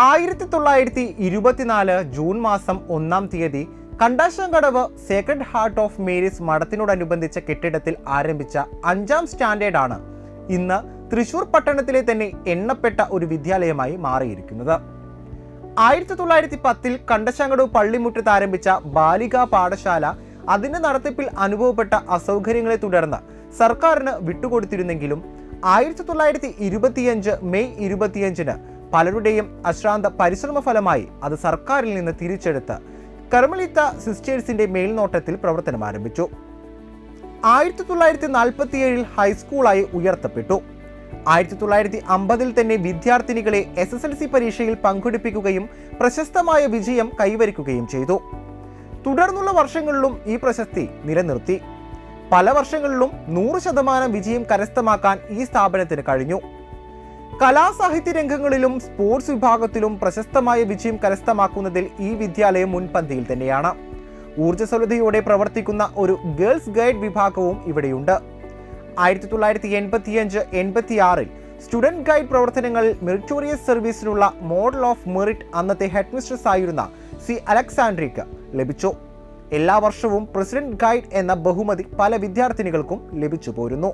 ആയിരത്തി തൊള്ളായിരത്തി ഇരുപത്തിനാല് ജൂൺ മാസം ഒന്നാം തീയതി Kandassankadavu sacred heart of Mary's മഠത്തിനോടനുബന്ധിച്ച കെട്ടിടത്തിൽ ആരംഭിച്ച അഞ്ചാം സ്റ്റാൻഡേർഡ് ആണ് ഇന്ന് തൃശൂർ പട്ടണത്തിലെ തന്നെ എണ്ണപ്പെട്ട ഒരു വിദ്യാലയമായി മാറിയിരിക്കുന്നത്. ആയിരത്തി തൊള്ളായിരത്തി പത്തിൽ കണ്ടശങ്കടവ് പള്ളിമുറ്റത്ത് ആരംഭിച്ച ബാലികാ പാഠശാല അതിന്റെ നടത്തിപ്പിൽ അനുഭവപ്പെട്ട അസൗകര്യങ്ങളെ തുടർന്ന് സർക്കാരിന് വിട്ടുകൊടുത്തിരുന്നെങ്കിലും ആയിരത്തി തൊള്ളായിരത്തി ഇരുപത്തിയഞ്ച് മെയ് ഇരുപത്തിയഞ്ചിന് പലരുടെയും അശ്രാന്ത പരിശ്രമ ഫലമായി അത് സർക്കാരിൽ നിന്ന് തിരിച്ചെടുത്ത് കർമ്മലിത്ത സിസ്റ്റേഴ്സിന്റെ മേൽനോട്ടത്തിൽ പ്രവർത്തനം ആരംഭിച്ചു. ആയിരത്തി തൊള്ളായിരത്തി നാൽപ്പത്തിയേഴിൽ ഹൈസ്കൂളായി ഉയർത്തപ്പെട്ടു. ആയിരത്തി തൊള്ളായിരത്തി അമ്പതിൽ തന്നെ വിദ്യാർത്ഥിനികളെ എസ് എസ് എൽ സി പരീക്ഷയിൽ പങ്കെടുപ്പിക്കുകയും പ്രശസ്തമായ വിജയം കൈവരിക്കുകയും ചെയ്തു. തുടർന്നുള്ള വർഷങ്ങളിലും ഈ പ്രശസ്തി നിലനിർത്തി. പല വർഷങ്ങളിലും നൂറ് ശതമാനം വിജയം കരസ്ഥമാക്കാൻ ഈ സ്ഥാപനത്തിന് കഴിഞ്ഞു. കലാസാഹിത്യ രംഗങ്ങളിലും സ്പോർട്സ് വിഭാഗത്തിലും പ്രശസ്തമായ വിജയം കരസ്ഥമാക്കുന്നതിൽ ഈ വിദ്യാലയം മുൻപന്തിയിൽ തന്നെയാണ്. ഊർജസ്വലതയോടെ പ്രവർത്തിക്കുന്ന ഒരു ഗേൾസ് ഗൈഡ് വിഭാഗവും ഇവിടെയുണ്ട്. ആയിരത്തി തൊള്ളായിരത്തി എൺപത്തിയഞ്ച് എൺപത്തിയാറിൽ സ്റ്റുഡന്റ് ഗൈഡ് പ്രവർത്തനങ്ങളിൽ മെറിറ്റോറിയസ് സർവീസിനുള്ള മോഡൽ ഓഫ് മെറിറ്റ് അന്നത്തെ ഹെഡ് മിസ്ട്രസ് ആയിരുന്ന സി അലക്സാൻഡ്രിക്ക് ലഭിച്ചു. എല്ലാ വർഷവും പ്രസിഡന്റ് ഗൈഡ് എന്ന ബഹുമതി പല വിദ്യാർത്ഥിനികൾക്കും ലഭിച്ചു പോരുന്നു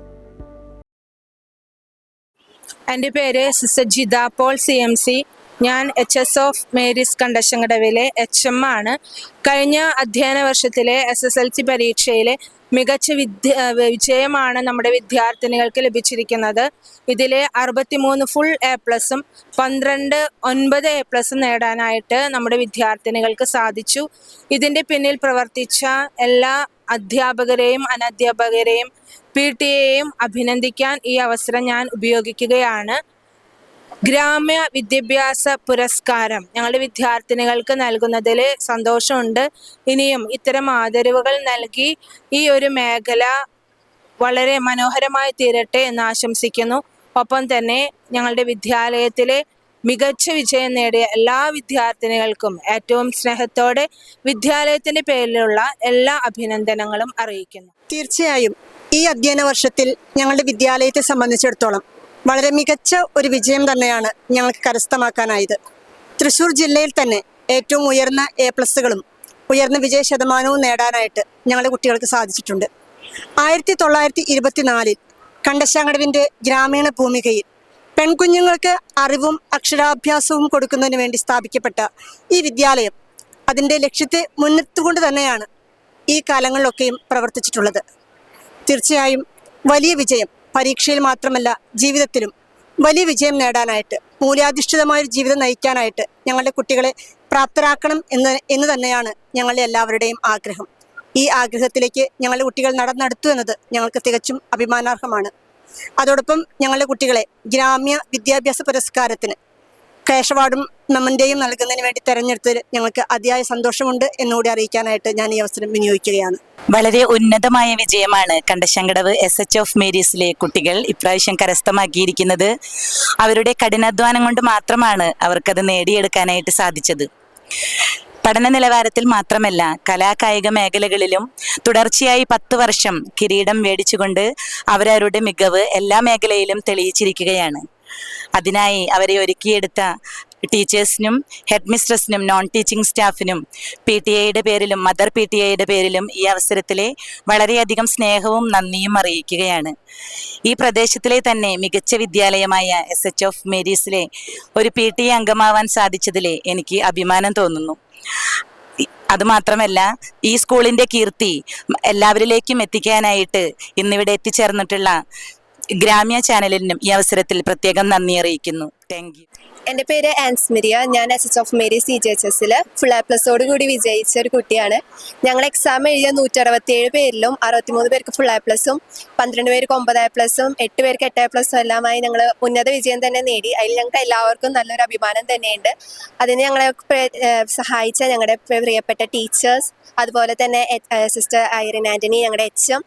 എന്റെ പേര് sister Jitha Paul C M C. ഞാൻ എച്ച് എസ് ഓഫ് മേരീസ് കണ്ടശങ്കടവിലെ എച്ച് എം ആണ്. കഴിഞ്ഞ അധ്യയന വർഷത്തിലെ എസ് എസ് എൽ സി പരീക്ഷയിലെ മികച്ച വിദ്യ വിജയമാണ് നമ്മുടെ വിദ്യാർത്ഥിനികൾക്ക് ലഭിച്ചിരിക്കുന്നത്. ഇതിലെ അറുപത്തിമൂന്ന് ഫുൾ എ പ്ലസും പന്ത്രണ്ട് ഒൻപത് എ പ്ലസും നേടാനായിട്ട് നമ്മുടെ വിദ്യാർത്ഥിനികൾക്ക് സാധിച്ചു. ഇതിന്റെ പിന്നിൽ പ്രവർത്തിച്ച എല്ലാ അധ്യാപകരെയും അനധ്യാപകരെയും പി ടി എയും അഭിനന്ദിക്കാൻ ഈ അവസരം ഞാൻ ഉപയോഗിക്കുകയാണ്. ഗ്രാമ്യ വിദ്യാഭ്യാസ പുരസ്കാരം ഞങ്ങളുടെ വിദ്യാർത്ഥിനികൾക്ക് നൽകുന്നതിൽ സന്തോഷമുണ്ട്. ഇനിയും ഇത്തരം ആദരവുകൾ നൽകി ഈ ഒരു മേഖല വളരെ മനോഹരമായി തീരട്ടെ എന്ന് ആശംസിക്കുന്നു. ഒപ്പം തന്നെ ഞങ്ങളുടെ വിദ്യാലയത്തിലെ മികച്ച വിജയം നേടിയ എല്ലാ വിദ്യാർത്ഥിനികൾക്കും ഏറ്റവും സ്നേഹത്തോടെ വിദ്യാലയത്തിന്റെ പേരിലുള്ള എല്ലാ അഭിനന്ദനങ്ങളും അറിയിക്കുന്നു. തീർച്ചയായും ഈ അധ്യയന വർഷത്തിൽ ഞങ്ങളുടെ വിദ്യാലയത്തെ സംബന്ധിച്ചിടത്തോളം വളരെ മികച്ച ഒരു വിജയം തന്നെയാണ് ഞങ്ങൾക്ക് കരസ്ഥമാക്കാനായത്. തൃശൂർ ജില്ലയിൽ തന്നെ ഏറ്റവും ഉയർന്ന എ പ്ലസുകളും ഉയർന്ന വിജയ ശതമാനവും നേടാനായിട്ട് ഞങ്ങളുടെ കുട്ടികൾക്ക് സാധിച്ചിട്ടുണ്ട്. ആയിരത്തി തൊള്ളായിരത്തി ഇരുപത്തിനാലിൽ കണ്ടശാങ്കടവിന്റെ ഗ്രാമീണ ഭൂമികയിൽ പെൺകുഞ്ഞുങ്ങൾക്ക് അറിവും അക്ഷരാഭ്യാസവും കൊടുക്കുന്നതിന് വേണ്ടി സ്ഥാപിക്കപ്പെട്ട ഈ വിദ്യാലയം അതിന്റെ ലക്ഷ്യത്തെ മുന്നിട്ടുകൊണ്ട് തന്നെയാണ് ഈ കാലങ്ങളിലൊക്കെയും പ്രവർത്തിച്ചിട്ടുള്ളത്. തീർച്ചയായും വലിയ വിജയം പരീക്ഷയിൽ മാത്രമല്ല ജീവിതത്തിലും വലിയ വിജയം നേടാനായിട്ട് മൂല്യാധിഷ്ഠിതമായ ഒരു ജീവിതം നയിക്കാനായിട്ട് ഞങ്ങളുടെ കുട്ടികളെ പ്രാപ്തരാക്കണം എന്ന് എന്ന് തന്നെയാണ് ഞങ്ങളുടെ എല്ലാവരുടെയും ആഗ്രഹം. ഈ ആഗ്രഹത്തിലേക്ക് ഞങ്ങളുടെ കുട്ടികൾ നടന്നെടുത്തു എന്നത് ഞങ്ങൾക്ക് തികച്ചും അഭിമാനാർഹമാണ്. അതോടൊപ്പം ഞങ്ങളുടെ കുട്ടികളെ ഗ്രാമ്യ വിദ്യാഭ്യാസ പുരസ്കാരത്തിന് ക്യാഷ് അവാർഡും മെമ്മന്റെയും നൽകുന്നതിന് വേണ്ടി തെരഞ്ഞെടുത്തതിൽ ഞങ്ങൾക്ക് അതിയായ സന്തോഷമുണ്ട് എന്നുകൂടി അറിയിക്കാനായിട്ട് ഞാൻ ഈ അവസരം വിനിയോഗിക്കുകയാണ്. വളരെ ഉന്നതമായ വിജയമാണ് കണ്ടശങ്കടവ് എസ് എച്ച് ഓഫ് മേരീസിലെ കുട്ടികൾ ഇപ്രാവശ്യം കരസ്ഥമാക്കിയിരിക്കുന്നത്. അവരുടെ കഠിനാധ്വാനം കൊണ്ട് മാത്രമാണ് അവർക്കത് നേടിയെടുക്കാനായിട്ട് സാധിച്ചത്. പഠന നിലവാരത്തിൽ മാത്രമല്ല കലാകായിക മേഖലകളിലും തുടർച്ചയായി പത്ത് വർഷം കിരീടം മേടിച്ചുകൊണ്ട് അവരവരുടെ മികവ് എല്ലാ മേഖലയിലും തെളിയിച്ചിരിക്കുകയാണ്. അതിനായി അവരെ ഒരുക്കിയെടുത്ത ടീച്ചേഴ്സിനും ഹെഡ് മിസ്ട്രസിനും നോൺ ടീച്ചിങ് സ്റ്റാഫിനും പി ടി എയുടെ പേരിലും മദർ പി ടി എയുടെ പേരിലും ഈ അവസരത്തിലെ വളരെയധികം സ്നേഹവും നന്ദിയും അറിയിക്കുകയാണ്. ഈ പ്രദേശത്തിലെ തന്നെ മികച്ച വിദ്യാലയമായ എസ് എച്ച് ഓഫ് മേരീസിലെ ഒരു പി ടി എ അംഗമാവാൻ സാധിച്ചതിൽ എനിക്ക് അഭിമാനം തോന്നുന്നു. അതുമാത്രമല്ല ഈ സ്കൂളിന്റെ കീർത്തി എല്ലാവരിലേക്കും എത്തിക്കാനായിട്ട് ഇന്നിവിടെ എത്തിച്ചേർന്നിട്ടുള്ള ഗ്രാമ്യ ചാനലിനും ഈ അവസരത്തിൽ പ്രത്യേകം നന്ദി അറിയിക്കുന്നു. താങ്ക് എന്റെ പേര് ആൻസ്മിരിയ. ഞാൻ S H of Mary C G H എസിൽ ഫുൾ എ പ്ലസോട് കൂടി വിജയിച്ച ഒരു കുട്ടിയാണ്. ഞങ്ങൾ എക്സാം എഴുതിയ നൂറ്ററുപത്തിയേഴ് പേരിലും അറുപത്തിമൂന്ന് പേർക്ക് ഫുൾ എ പ്ലസും പന്ത്രണ്ട് പേർക്ക് ഒമ്പത് എ പ്ലസും എട്ട് പേർക്ക് എട്ട് എ പ്ലസും എല്ലാമായി ഞങ്ങൾ ഉന്നത വിജയം തന്നെ നേടി. അതിൽ ഞങ്ങൾക്ക് എല്ലാവർക്കും നല്ലൊരു അഭിമാനം തന്നെയുണ്ട്. അതിന് ഞങ്ങളെ സഹായിച്ച ഞങ്ങളുടെ പ്രിയപ്പെട്ട ടീച്ചേഴ്സ് അതുപോലെ തന്നെ സിസ്റ്റർ ഐറിൻ ആന്റണി ഞങ്ങളുടെ എച്ച്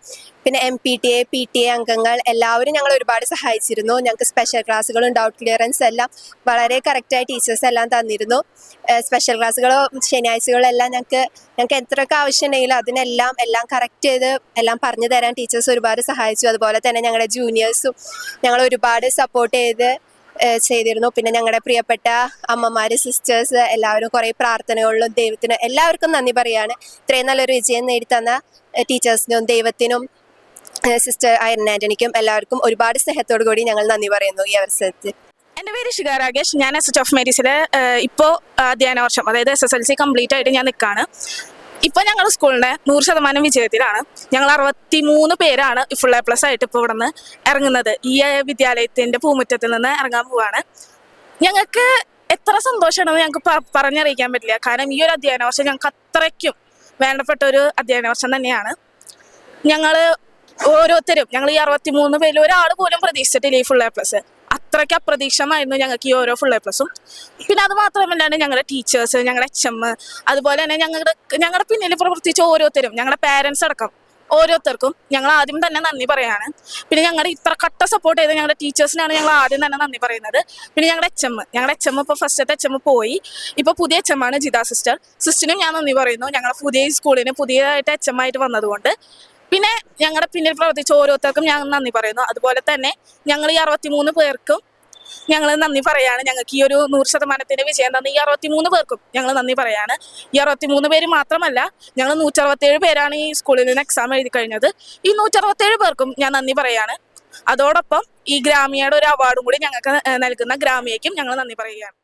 പിന്നെ M P T A P T A അംഗങ്ങൾ എല്ലാവരും ഞങ്ങൾ ഒരുപാട് സഹായിച്ചിരുന്നു. ഞങ്ങൾക്ക് സ്പെഷ്യൽ ക്ലാസ്സുകളും ഡൗട്ട് ക്ലിയറൻസ് എല്ലാം വളരെ കറക്റ്റായി ടീച്ചേഴ്സ് എല്ലാം തന്നിരുന്നു. സ്പെഷ്യൽ ക്ലാസ്സുകളോ ശനിയാഴ്ചകളോ എല്ലാം ഞങ്ങൾക്ക് ഞങ്ങൾക്ക് എത്രയൊക്കെ ആവശ്യമുണ്ടെങ്കിലും അതിനെല്ലാം എല്ലാം കറക്റ്റ് ചെയ്ത് എല്ലാം പറഞ്ഞു തരാൻ ടീച്ചേഴ്സ് ഒരുപാട് സഹായിച്ചു. അതുപോലെ തന്നെ ഞങ്ങളുടെ ജൂനിയേഴ്സും ഞങ്ങൾ ഒരുപാട് സപ്പോർട്ട് ചെയ്ത് ചെയ്തിരുന്നു. പിന്നെ ഞങ്ങളുടെ പ്രിയപ്പെട്ട അമ്മമാര് സിസ്റ്റേഴ്സ് എല്ലാവരും കുറേ പ്രാർത്ഥനകളിലും ദൈവത്തിന് എല്ലാവർക്കും നന്ദി പറയാണ്. ഇത്രയും നല്ലൊരു വിജയം നേടിത്തന്ന ടീച്ചേഴ്സിനും ദൈവത്തിനും സിസ്റ്റർ അയൻ ആന്റണിക്കും എല്ലാവർക്കും ഒരുപാട് സ്നേഹത്തോടു കൂടി ഞങ്ങൾ നന്ദി പറയുന്നു ഈ അവസരത്തിൽ. എന്റെ പേര് ഷിഗാ രാകേഷ്. ഞാൻ എസ് ഓഫ് മേരീസിലെ ഇപ്പോൾ അധ്യയന വർഷം അതായത് S S L C complete ആയിട്ട് ഞാൻ നിൽക്കുകയാണ് ഇപ്പോൾ ഞങ്ങൾ സ്കൂളിന്റെ നൂറ് ശതമാനം വിജയത്തിലാണ്. ഞങ്ങൾ അറുപത്തി മൂന്ന് പേരാണ് ഫുൾ എ പ്ലസ് ആയിട്ട് ഇപ്പോൾ ഇവിടെ നിന്ന് ഇറങ്ങുന്നത്. ഈ വിദ്യാലയത്തിന്റെ പൂമുറ്റത്തിൽ നിന്ന് ഇറങ്ങാൻ പോവാണ്. ഞങ്ങൾക്ക് എത്ര സന്തോഷമാണെന്ന് ഞങ്ങൾക്ക് പറഞ്ഞറിയിക്കാൻ പറ്റില്ല. കാരണം ഈ ഒരു അധ്യയന വർഷം ഞങ്ങൾക്ക് അത്രയ്ക്കും വേണ്ടപ്പെട്ട ഒരു അധ്യയന വർഷം തന്നെയാണ്. ഞങ്ങൾ ഓരോരുത്തരും ഞങ്ങൾ ഈ അറുപത്തി മൂന്ന് പേരിൽ ഒരാൾ പോലും പ്രതീക്ഷിച്ചിട്ടില്ല ഈ ഫുൾ എ പ്ലസ് അത്രയ്ക്ക് അപ്രതീക്ഷമായിരുന്നു ഞങ്ങൾക്ക് ഈ ഓരോ ഫുൾ എ പ്ലസും പിന്നെ അത് മാത്രമല്ലാണ്ട് ഞങ്ങളുടെ ടീച്ചേഴ്സ് ഞങ്ങളുടെ എച്ച് എം അതുപോലെ തന്നെ ഞങ്ങളുടെ ഞങ്ങളുടെ പിന്നിൽ പ്രവർത്തിച്ച ഓരോരുത്തരും ഞങ്ങളുടെ പാരൻസ് അടക്കം ഓരോരുത്തർക്കും ഞങ്ങൾ ആദ്യം തന്നെ നന്ദി പറയാണ്. പിന്നെ ഞങ്ങളുടെ ഇത്ര കട്ട സപ്പോർട്ട് ചെയ്ത ഞങ്ങളുടെ ടീച്ചേഴ്സിനാണ് ഞങ്ങൾ ആദ്യം തന്നെ നന്ദി പറയുന്നത്. പിന്നെ ഞങ്ങളുടെ എച്ച് എം ഞങ്ങളുടെ എച്ച് എം ഇപ്പോൾ ഫസ്റ്റത്തെ എച്ച് എം പോയി. ഇപ്പോൾ പുതിയ എച്ച് എം ആണ് ജിത സിസ്റ്റർ സിസ്റ്ററിനും ഞാൻ നന്ദി പറയുന്നു. ഞങ്ങളുടെ പുതിയ സ്കൂളിന് പുതിയതായിട്ട് എച്ച് എം ആയിട്ട് വന്നതുകൊണ്ട് പിന്നെ ഞങ്ങളുടെ പിന്നിൽ പ്രവർത്തിച്ച ഓരോരുത്തർക്കും ഞങ്ങൾ നന്ദി പറയുന്നു. അതുപോലെ തന്നെ ഞങ്ങൾ ഈ അറുപത്തിമൂന്ന് പേർക്കും ഞങ്ങൾ നന്ദി പറയാണ്. ഞങ്ങൾക്ക് ഈ ഒരു നൂറ് ശതമാനത്തിന്റെ വിജയം തന്ന ഈ അറുപത്തിമൂന്ന് പേർക്കും ഞങ്ങൾ നന്ദി പറയാണ്. ഈ അറുപത്തിമൂന്ന് പേര് മാത്രമല്ല ഞങ്ങൾ നൂറ്ററുപത്തേഴ് പേരാണ് ഈ സ്കൂളിൽ നിന്ന് എക്സാം എഴുതി കഴിഞ്ഞത്. ഈ നൂറ്ററുപത്തേഴ് പേർക്കും ഞാൻ നന്ദി പറയാണ്. അതോടൊപ്പം ഈ ഗ്രാമിയയുടെ ഒരു അവാർഡും കൂടി ഞങ്ങൾക്ക് നൽകുന്ന ഗ്രാമിയയ്ക്കും ഞങ്ങൾ നന്ദി പറയുകയാണ്.